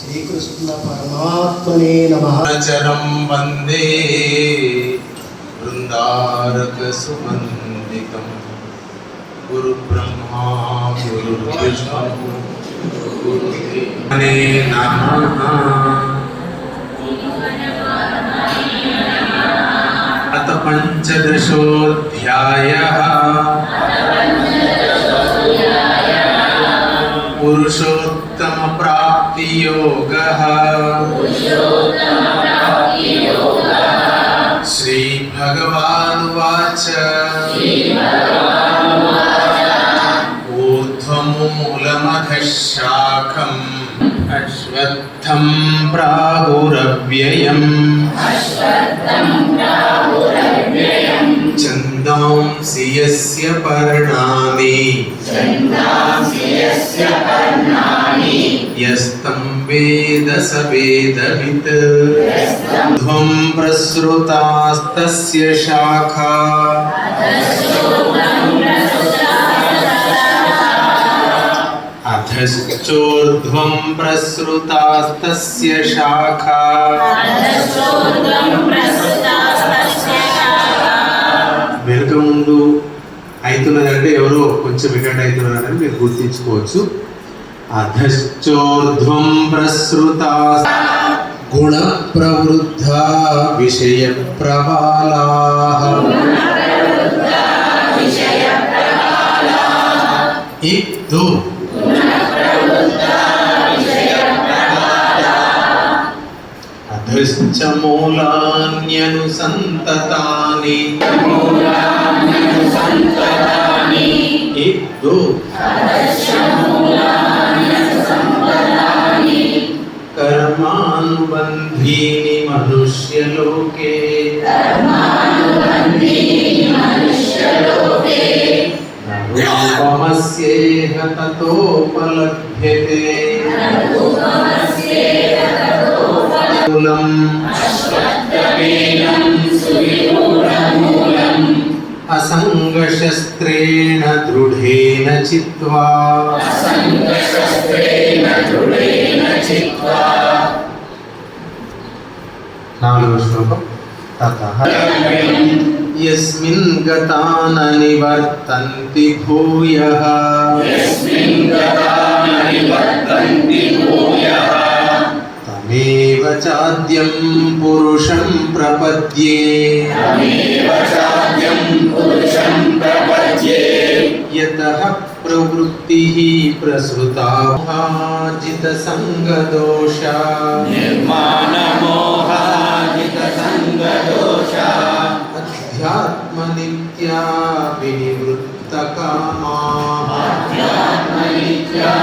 శ్రీకృష్ణ పరమాత్మనే నమ. చరం వందే బృందారక సుమందితం గురు బ్రహ్మా గురు విష్ణు अने नमः अथ पञ्चदशोऽध्यायः पुरुषोत्तमप्राप्तियोगः। श्रीभगवानुवाच। शाखम् अश्वत्थं प्राहुरव्ययम् छन्दांसि यस्य पर्णानि यस्तं वेद स वेदवित् ध्वं प्रसृतास्तस्य शाखा अधश्चोर्ध्वं प्रसृतास्तस्य शाखा వెనుక ముందు అవుతున్నదంటే ఎవరో కొంచెం వికట్ అవుతున్నారని మీరు గుర్తించుకోవచ్చు అధశ్చోర్ధ్వం ప్రసృత గుణ ప్రవృద్ధ విషయ ప్రవాళా ఇత్తు ధృశ్చ మూలాన్యను సంతతాని. ఇద్దు. కర్మానుబంధీని మనుష్యలోకే. రూపమస్యేహ తతోపలభ్యతే असङ्गशस्त्रेण दृढेन चित्वा नालो श्लोकं ततः यस्मिन् गता न निवर्तन्ति भूयः चाद्यं पुरुषं प्रपद्ये। यतः प्रवृत्तिः प्रसृता। भाजितसङ्गदोषा निर्माणमोहाजितसङ्गदोषा अध्यात्मनित्या विनिवृत्तकामा। अध्यात्मनित्या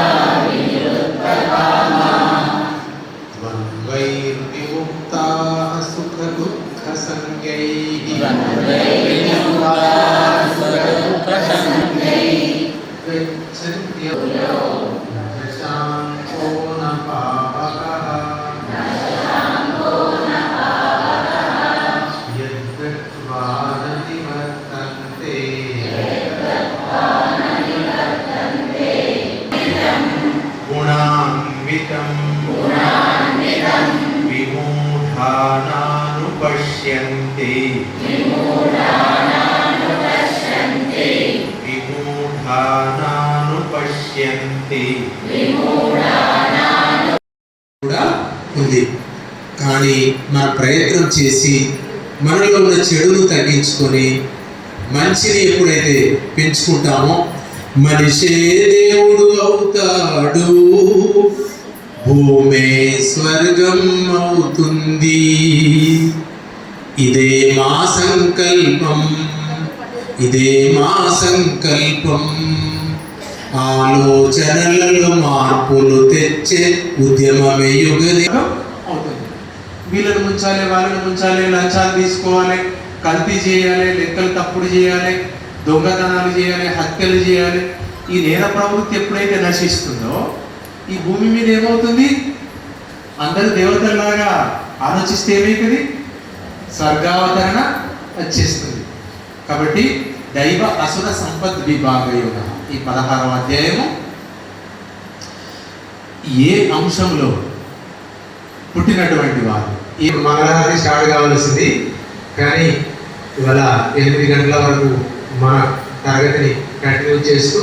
द्वन्द्वैर्विमुक्ताः सुखदुःखसंज्ञैः। गच्छन्त्यो కూడా ఉంది. కానీ మన ప్రయత్నం చేసి మనలో ఉన్న చెడును తగ్గించుకొని మంచిని ఎప్పుడైతే పెంచుకుంటామో మనిషే దేవుడు అవుతాడు. భూమే స్వర్గం అవుతుంది. ఇదే మా సంకల్పం ఇదే మా సంకల్పం. ఆలోచనలలో మార్పులు తెచ్చే ఉద్యమమే యుగది అవుతుంది వీళ్ళని ముంచాలి వాళ్ళని ముంచాలి లంచాలు తీసుకోవాలి కల్తీ చేయాలి లెక్కలు తప్పుడు చేయాలి దొంగతనాలు చేయాలి హత్యలు చేయాలి. ఈ నేర ప్రవృత్తి ఎప్పుడైతే నశిస్తుందో ఈ భూమి మీద ఏమవుతుంది? అందరు దేవతలాగా ఆలోచిస్తే ఏమైతుంది? స్వర్గావతరణ వచ్చేస్తుంది కాబట్టి దైవ అసుర సంపద్ విభాగ యోగ ఈ పదహారవ అధ్యాయము. ఏ అంశంలో పుట్టినటువంటి వారు? ఈ మంగళహారతి స్టార్ట్ కావాల్సింది. కానీ ఇవాళ ఎనిమిది గంటల వరకు మన తరగతిని కంటిన్యూ చేస్తూ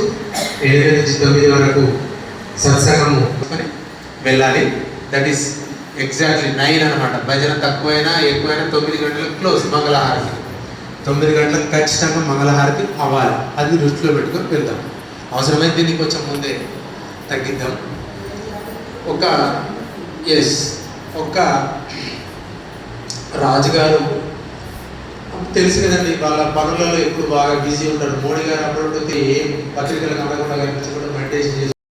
ఎనిమిది నుంచి తొమ్మిది వరకు సత్సంగము వెళ్ళాలి. దట్ ఈస్ ఎగ్జాక్ట్లీ నైన్ అనమాట భజన తక్కువైనా ఎక్కువైనా తొమ్మిది గంటలకు క్లోజ్ మంగళహారతి. తొమ్మిది గంటలకు ఖచ్చితంగా మంగళహారతి అవ్వాలి. అది దృష్టిలో పెట్టుకొని వెళ్దాం. అవసరమైతే దీన్ని కొంచెం ముందే తగ్గిద్దాం. ఒక ఎస్ ఒక రాజుగారు తెలుసు కదండి వాళ్ళ పనులలో ఎప్పుడు బాగా బిజీ ఉంటారు. మోడీ గారు అప్పుడు ఏం పత్రికలు కనకుండా కనిపించకుండా మెడిటేషన్ చేసి